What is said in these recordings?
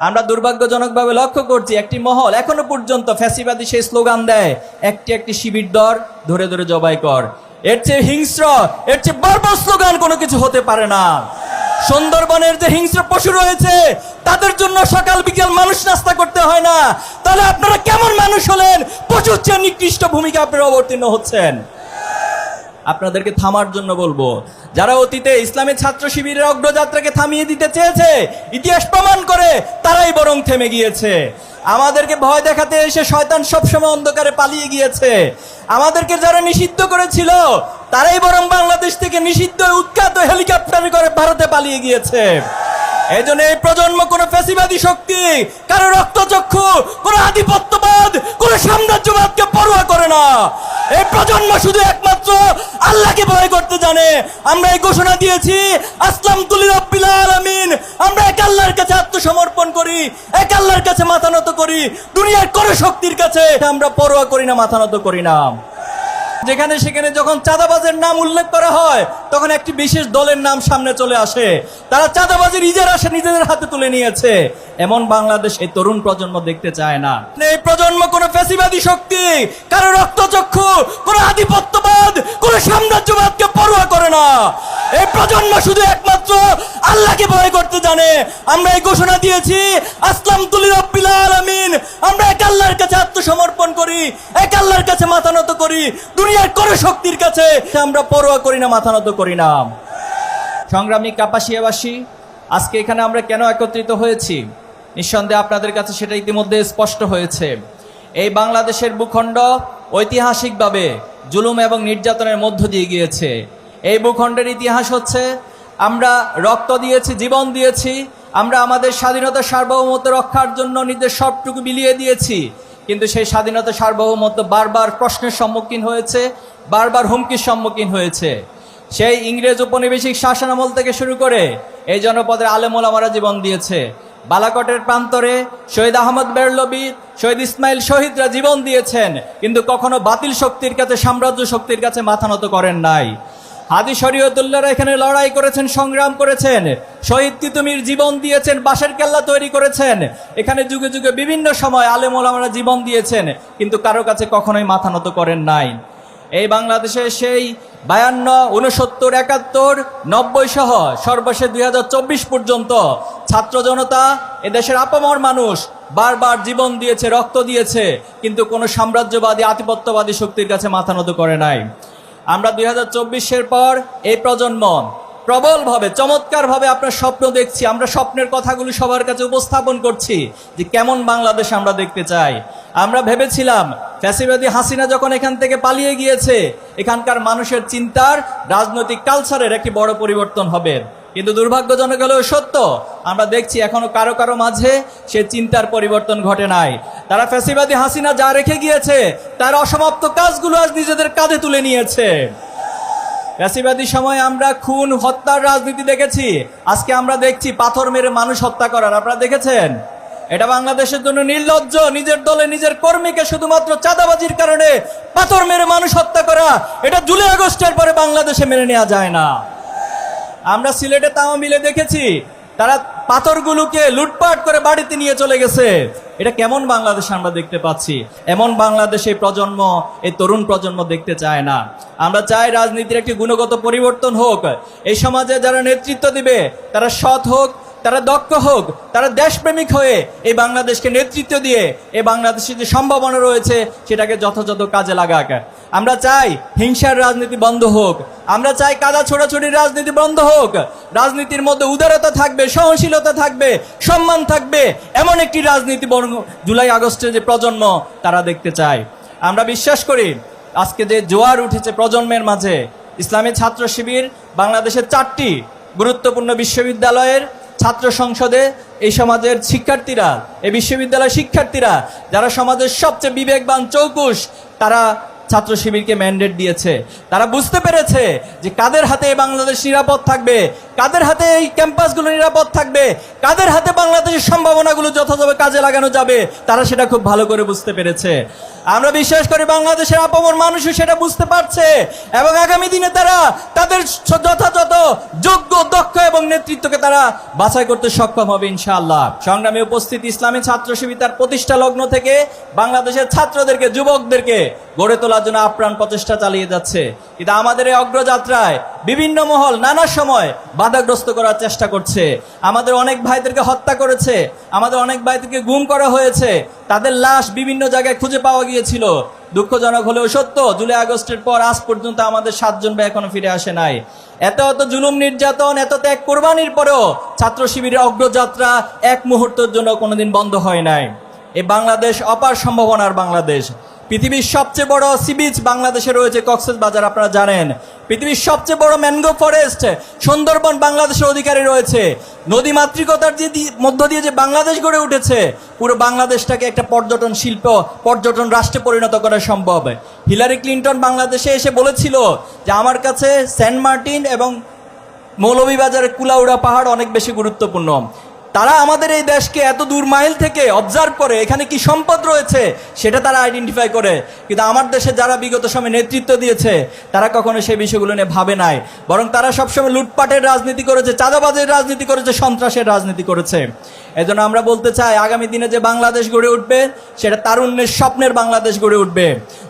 আমরা দুর্ভাগ্যজনকভাবে লক্ষ্য করছি একটি মহল এখনও পর্যন্ত ফ্যাসিবাদী সেই স্লোগান দেয়, একটি একটি শিবির দর, ধরে ধরে জবাই কর। এর চেয়ে হিংস্র, এর চেয়ে বর্বর স্লোগান কোনো কিছু হতে পারে না। সুন্দরবনের যে হিংস্র পশু রয়েছে, তাদের জন্য সকাল বিকেল মানুষ নাস্তা করতে হয় না। তাহলে আপনারা কেমন মানুষ হলেন? পশুর চেয়ে নিকৃষ্ট ভূমিকা আপনারা অবতীর্ণ হচ্ছেন। আপনাদেরকে থামার জন্য বলব। যারা অতীতে ইসলামী ছাত্র শিবিরের অগ্রযাত্রাকে থামিয়ে দিতে চেয়েছে, ইতিহাস প্রমাণ করে তারাই বরং থেমে গিয়েছে। আমাদেরকে ভয় দেখাতে এসে শয়তান সবসময় অন্ধকারে পালিয়ে গিয়েছে। আমাদেরকে যারা নিষিদ্ধ করেছিল, তারাই বরং বাংলাদেশ থেকে নিষিদ্ধ উৎখাত হেলিকপ্টারে করে ভারতে পালিয়ে গিয়েছে। এই জন্য এই প্রজন্ম কোনো ফ্যাসিবাদী শক্তি, কারও রক্তচক্ষু, কোনো আধিপত্যবাদ, কোনো সাম্রাজ্যবাদকে পরোয়া করে না। এই প্রজন্ম শুধু একমাত্র আল্লাহকে ভয় করতে জানে। আমরা এই ঘোষণা দিয়েছি, আসলাম তুলি রব্বিল আলামিন। আমরা এক আল্লাহর কাছে আত্মসমর্পণ করি, এক আল্লাহর কাছে মাথা নত করি। দুনিয়ার কোনো শক্তির কাছে আমরা পরোয়া করি না, মাথা নত করি না। যেখানে সেখানে যখন চাঁদাবাজের নাম উল্লেখ করা হয়, তখন একটি বিশেষ দলের নাম সামনে চলে আসে। তারা চাঁদাবাজের নিজের আসে নিজেদের হাতে তুলে নিয়েছে। এমন বাংলাদেশ এই তরুণ প্রজন্ম দেখতে চায় না। এই প্রজন্ম কোনো ফেসিবাদী শক্তি, কারও রক্তচক্ষু, কোনো আধিপত্যবাদ, কোনো সাম্রাজ্য এই প্রজন্ম শুধু একমাত্র আল্লাহকে ভয় করতে জানে। আমরা এই ঘোষণা দিয়েছি, আসলাম তুলি রব্বিল আলামিন। আমরা এক আল্লাহর কাছে আত্মসমর্পণ করি, এক আল্লাহর কাছে মাথা নত করি, দুনিয়ার কোনো শক্তির কাছে আমরা পরোয়া করি না, মাথা নত করি না। সংগ্রামী কাপাসিয়াবাসী, আজকে এখানে আমরা কেন একত্রিত হয়েছি? নিঃসন্দেহে আপনাদের কাছে সেটা ইতিমধ্যে স্পষ্ট হয়েছে। এই বাংলাদেশের ভূখণ্ড ঐতিহাসিকভাবে জুলুম এবং নির্যাতনের মধ্য দিয়ে গিয়েছে। এই ভূখণ্ডের ইতিহাস হচ্ছে, আমরা রক্ত দিয়েছি, জীবন দিয়েছি, আমরা আমাদের স্বাধীনতা সার্বভৌমত্ব রক্ষার জন্য নিজের সবটুকু বিলিয়ে দিয়েছি, কিন্তু সেই স্বাধীনতা সার্বভৌমত্ব বারবার প্রশ্নের সম্মুখীন হয়েছে, বারবার হুমকির সম্মুখীন হয়েছে। সেই ইংরেজ উপনিবেশিক শাসনামল থেকে শুরু করে এই জনপদের আলেমুল আমারা জীবন দিয়েছে। বালাকটের প্রান্তরে শহীদ আহমদ বেরলবি, শহীদ ইসমাইল শহীদরা জীবন দিয়েছেন, কিন্তু কখনো বাতিল শক্তির কাছে, সাম্রাজ্য শক্তির কাছে মাথা নত করেন নাই। হাদি শরীয়তুল্লাহরা এখানে লড়াই করেছেন, সংগ্রাম করেছেন। শহীদ তিতুমির জীবন দিয়েছেন, বাঁশের কেল্লা তৈরি করেছেন। এখানে যুগে যুগে বিভিন্ন সময় আলেমুল আমরা জীবন দিয়েছেন, কিন্তু কারও কাছে কখনোই মাথা নত করেন নাই। এই বাংলাদেশে সেই বায়ান্ন উনসত্তর একাত্তর, নব্বই সহ সর্বশেষ দুই চব্বিশ পর্যন্ত ছাত্র জনতা এদেশের আপামর মানুষ বারবার জীবন দিয়েছে, রক্ত দিয়েছে, কিন্তু কোনো সাম্রাজ্যবাদী, আধিপত্যবাদী শক্তির কাছে মাথা নত করে নাই। আমরা দুই হাজার পর এই প্রজন্ম প্রবলভাবে, চমৎকারভাবে আপনার স্বপ্ন দেখছি। আমরা স্বপ্নের কথাগুলি সবার কাছে উপস্থাপন করছি যে কেমন বাংলাদেশ আমরা দেখতে চাই। আমরা ভেবেছিলাম ফ্যাসিবাদী হাসিনা যখন এখান থেকে পালিয়ে গিয়েছে, এখানকার মানুষের চিন্তার, রাজনৈতিক কালচারের একটি বড় পরিবর্তন হবে। কিন্তু দুর্ভাগ্যজনক হলেও সত্য, আমরা দেখছি এখনও কারও কারও মাঝে সে চিন্তার পরিবর্তন ঘটে নাই। তারা ফ্যাসিবাদী হাসিনা যা রেখে গিয়েছে, তার অসমাপ্ত কাজগুলো আজ নিজেদের কাঁধে তুলে নিয়েছে। ফ্যাসিবাদী সময় আমরা খুন, হত্যার রাজনীতি দেখেছি, আজকে আমরা দেখছি পাথর মেরে মানুষ হত্যা করার, আপনারা দেখেছেন? এটা বাংলাদেশের জন্য নির্লজ্জ, নিজের দলে নিজের কর্মীকে শুধুমাত্র চাঁদাবাজির কারণে পাথর মেরে মানুষ হত্যা করা, এটা জুলাই আগস্টের পরে বাংলাদেশে মেনে নেওয়া যায় না। আমরা সিলেটে তাও মিলে দেখেছি, তারা পাথরগুলোকে লুটপাট করে বাড়িতে নিয়ে চলে গেছে। এটা কেমন বাংলাদেশ আমরা দেখতে পাচ্ছি? এমন বাংলাদেশ এই প্রজন্ম, এই তরুণ প্রজন্ম দেখতে চায় না। আমরা চাই রাজনীতির একটি গুণগত পরিবর্তন হোক। এই সমাজে যারা নেতৃত্ব দিবে, তারা সৎ হোক, তারা দক্ষ হোক, তারা দেশপ্রেমিক হয়ে এই বাংলাদেশকে নেতৃত্ব দিয়ে, এই বাংলাদেশের যে সম্ভাবনা রয়েছে, সেটাকে যথাযথ কাজে লাগাক। আমরা চাই হিংসার রাজনীতি বন্ধ হোক। আমরা চাই কাদা ছোড়াছড়ির রাজনীতি বন্ধ হোক। রাজনীতির মধ্যে উদারতা থাকবে, সহনশীলতা থাকবে, সম্মান থাকবে, এমন একটি রাজনীতি বর্ণ জুলাই আগস্টে যে প্রজন্ম, তারা দেখতে চায়। আমরা বিশ্বাস করি, আজকে যে জোয়ার উঠেছে প্রজন্মের মাঝে, ইসলামী ছাত্র শিবির বাংলাদেশের চারটি গুরুত্বপূর্ণ বিশ্ববিদ্যালয়ের ছাত্র সংসদে এই সমাজের শিক্ষার্থীরা, এই বিশ্ববিদ্যালয়ের শিক্ষার্থীরা, যারা সমাজের সবচেয়ে বিবেকবান চৌকুশ, তারা ছাত্র শিবিরকে ম্যান্ডেট দিয়েছে। তারা বুঝতে পেরেছে যে কাদের হাতে বাংলাদেশ নিরাপদ থাকবে কাদের হাতে এই ক্যাম্পাসগুলো নিরাপদ থাকবে? কাদের হাতে বাংলাদেশের সম্ভাবনাগুলো যথাযথ কাজে লাগানো যাবে? তারা সেটা খুব ভালো করে বুঝতে পেরেছে। আমরা বিশ্বাস করি বাংলাদেশের আপামর মানুষও সেটা বুঝতে পারছে এবং আগামী দিনে তারা তাদের যথাযথ, যোগ্য, দক্ষ এবং নেতৃত্বকে তারা বাছাই করতে সক্ষম হবে ইনশাআল্লাহ। সংগ্রামে উপস্থিত ইসলামী ছাত্র তার প্রতিষ্ঠা লগ্ন থেকে বাংলাদেশের ছাত্রদেরকে, যুবকদেরকে গড়ে তোলার জন্য আপ্রাণ প্রচেষ্টা চালিয়ে যাচ্ছে। কিন্তু আমাদের এই অগ্রযাত্রায় বিভিন্ন মহল নানা সময় বাধাগ্রস্ত করার চেষ্টা করছে। আমাদের অনেক ভাইদেরকে হত্যা করেছে, আমাদের অনেক ভাইদেরকে গুম করা হয়েছে, তাদের লাশ বিভিন্ন জায়গায় খুঁজে পাওয়া গিয়েছিল। দুঃখজনক হলেও সত্য, জুলাই আগস্টের পর আজ পর্যন্ত আমাদের সাতজন ভাই এখনও ফিরে আসে নাই। এত এত জুলুম নির্যাতন, এত ত্যাগ কোরবানির পরেও ছাত্র শিবিরের অগ্রযাত্রা এক মুহূর্তের জন্য কোনোদিন বন্ধ হয় নাই। এই বাংলাদেশ অপার সম্ভাবনার বাংলাদেশ। পৃথিবীর সবচেয়ে বড় সি বিচ বাংলাদেশে রয়েছে কক্সেস বাজার, আপনারা জানেন। পৃথিবীর সবচেয়ে বড় ম্যানগ্রো ফরেস্ট, সুন্দরবন বাংলাদেশের অধিকারে রয়েছে। নদী মাতৃকতার যে মধ্য দিয়ে যে বাংলাদেশ গড়ে উঠেছে, পুরো বাংলাদেশটাকে একটা পর্যটন শিল্প, পর্যটন রাষ্ট্রে পরিণত করা সম্ভব। হিলারি ক্লিন্টন বাংলাদেশে এসে বলেছিল যে, আমার কাছে সেন্ট মার্টিন এবং মৌলভীবাজারের কুলাউড়া পাহাড় অনেক বেশি গুরুত্বপূর্ণ। তারা আমাদের এই দেশকে এত দূর মাইল থেকে অবজার্ভ করে, এখানে কি সম্পদ রয়েছে, সেটা তারা আইডেন্টিফাই করে। কিন্তু আমার দেশে যারা বিগত সময় নেতৃত্ব দিয়েছে, তারা কখনো সেই বিষয়গুলো নিয়ে ভাবে নাই। বরং তারা সবসময় লুটপাটের রাজনীতি করেছে, চাঁদাবাজের রাজনীতি করেছে, সন্ত্রাসের রাজনীতি করেছে। এজন্য আমরা বলতে চাই, আগামী দিনে যে বাংলাদেশ গড়ে উঠবে, সেটা তারুণ্যের স্বপ্নের বাংলাদেশ গড়ে উঠবে।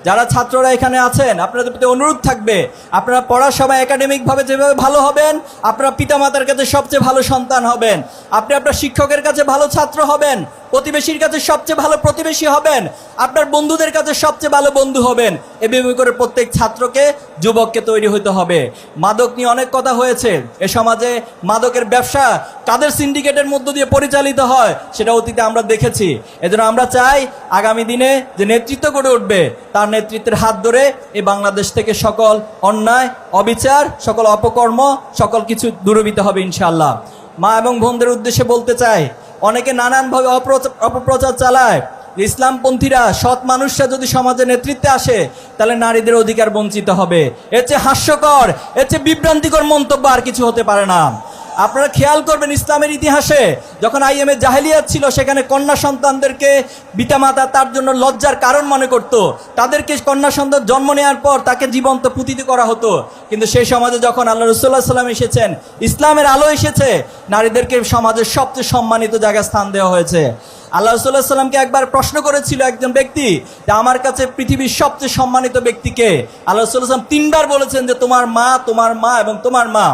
যারা ছাত্ররা এখানে আছেন, আপনাদের প্রতি অনুরোধ থাকবে, আপনারা পড়ার সময় একাডেমিকভাবে যেভাবে ভালো হবেন, আপনারা পিতামাতার কাছে সবচেয়ে ভালো সন্তান হবেন, আপনি আপনার শিক্ষকের কাছে ভালো ছাত্র হবেন প্রতিবেশীর কাছে সবচেয়ে ভালো প্রতিবেশী হবেন, আপনার বন্ধুদের কাছে সবচেয়ে ভালো বন্ধু হবেন এভাবে করে প্রত্যেক ছাত্রকে, যুবককে তৈরি হতে হবে। মাদক নিয়ে অনেক কথা হয়েছে। এ সমাজে মাদকের ব্যবসা কাদের সিন্ডিকেটের মধ্য দিয়ে পরিচালিত হয়, সেটা অতীতে আমরা দেখেছি। এজন্য আমরা চাই আগামী দিনে যে নেতৃত্ব গড়ে উঠবে, তার নেতৃত্বের হাত ধরে এই বাংলাদেশ থেকে সকল অন্যায়, অবিচার, সকল অপকর্ম, সকল কিছু দূরবিত হবে ইনশাল্লাহ মা এবং বোনদের উদ্দেশ্যে বলতে চাই অনেকে নানানভাবে অপপ্রচার চালায়। ইসলামপন্থীরা সৎ মানুষরা যদি সমাজে নেতৃত্বে আসে, তাহলে নারীদের অধিকার বঞ্চিত হবে। এর চেয়ে হাস্যকর, এর চেয়ে বিভ্রান্তিকর মন্তব্য আর কিছু হতে পারে না। আপনারা খেয়াল করবেন ইসলামের ইতিহাসে, যখন আইএমএ জাহেলিয়াত ছিল, সেখানে কন্যা সন্তানদেরকে পিতামাতা তার জন্য লজ্জার কারণ মনে করত। তাদেরকে কন্যা সন্তান জন্ম নেওয়ার পর তাকে জীবন্ত পুতিত করা হতো। কিন্তু সেই সমাজে যখন আল্লাহ রসুল্লাহ সাল্লাম এসেছেন, ইসলামের আলো এসেছে, নারীদেরকে সমাজের সবচেয়ে সম্মানিত জায়গায় স্থান দেওয়া হয়েছে। আল্লাহ রসুল্লাহ সাল্লামকে একবার প্রশ্ন করেছিল একজন ব্যক্তি যে, আমার কাছে পৃথিবীর সবচেয়ে সম্মানিত ব্যক্তিকে আল্লাহ রসুল্লাহ সাল্লাম তিনবার বলেছেন যে, তোমার মা তোমার মা এবং তোমার মা।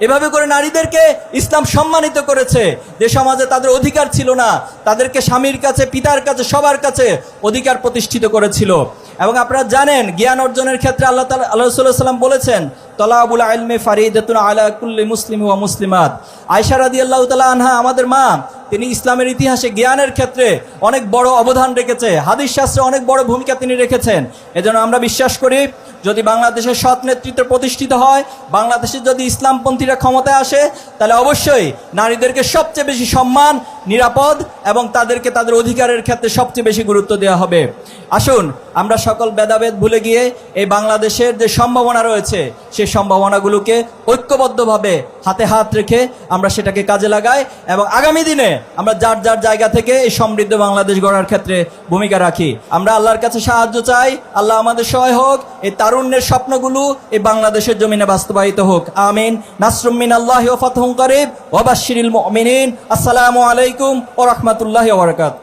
এভাবে করে নারীদেরকে ইসলাম সম্মানিত করেছে। যে সমাজে তাদের অধিকার ছিল না, তাদেরকে স্বামীর কাছে, পিতার কাছে, সবার কাছে অধিকার প্রতিষ্ঠিত করেছিল। এবং আপনারা জানেন, জ্ঞান অর্জনের ক্ষেত্রে আল্লাহ তালা আল্লাহ সাল্লাম বলেছেন, তলাবুল আলমে ফারিদাতুন আলা কুল্লি মুসলিম ওয়া মুসলিমাত। আয়সা রাদি আল্লাহ তালা আনহা, আমাদের মা, তিনি ইসলামের ইতিহাসে জ্ঞানের ক্ষেত্রে অনেক বড় অবদান রেখেছে। হাদিস শাস্ত্রে অনেক বড় ভূমিকা তিনি রেখেছেন। এজন্য আমরা বিশ্বাস করি যদি বাংলাদেশের সৎ নেতৃত্ব প্রতিষ্ঠিত হয় বাংলাদেশে যদি ইসলামপন্থীরা ক্ষমতায় আসে, তাহলে অবশ্যই নারীদেরকে সবচেয়ে বেশি সম্মান, নিরাপদ এবং তাদেরকে তাদের অধিকারের ক্ষেত্রে সবচেয়ে বেশি গুরুত্ব দেওয়া হবে। আসুন, আমরা সকল ভেদাভেদ ভুলে গিয়ে এই বাংলাদেশের যে সম্ভাবনা রয়েছে, সেই সম্ভাবনাগুলোকে ঐক্যবদ্ধভাবে হাতে হাত রেখে আমরা সেটাকে কাজে লাগাই এবং আগামী দিনে আমরা যার যার জায়গা থেকে এই সমৃদ্ধ বাংলাদেশ গড়ার ক্ষেত্রে ভূমিকা রাখি। আমরা আল্লাহর কাছে সাহায্য চাই। আল্লাহ আমাদের সহায় হোক, এই তারুণ্যের স্বপ্নগুলো এই বাংলাদেশের জমিনে বাস্তবায়িত হোক। আমিন। নাসরুমিন আল্লাহ ফতহুম করিব। ওবাশিরিল মিনিন আসসালামু আলাইকুম ও রহমতুল্লাহ ওবরাকাত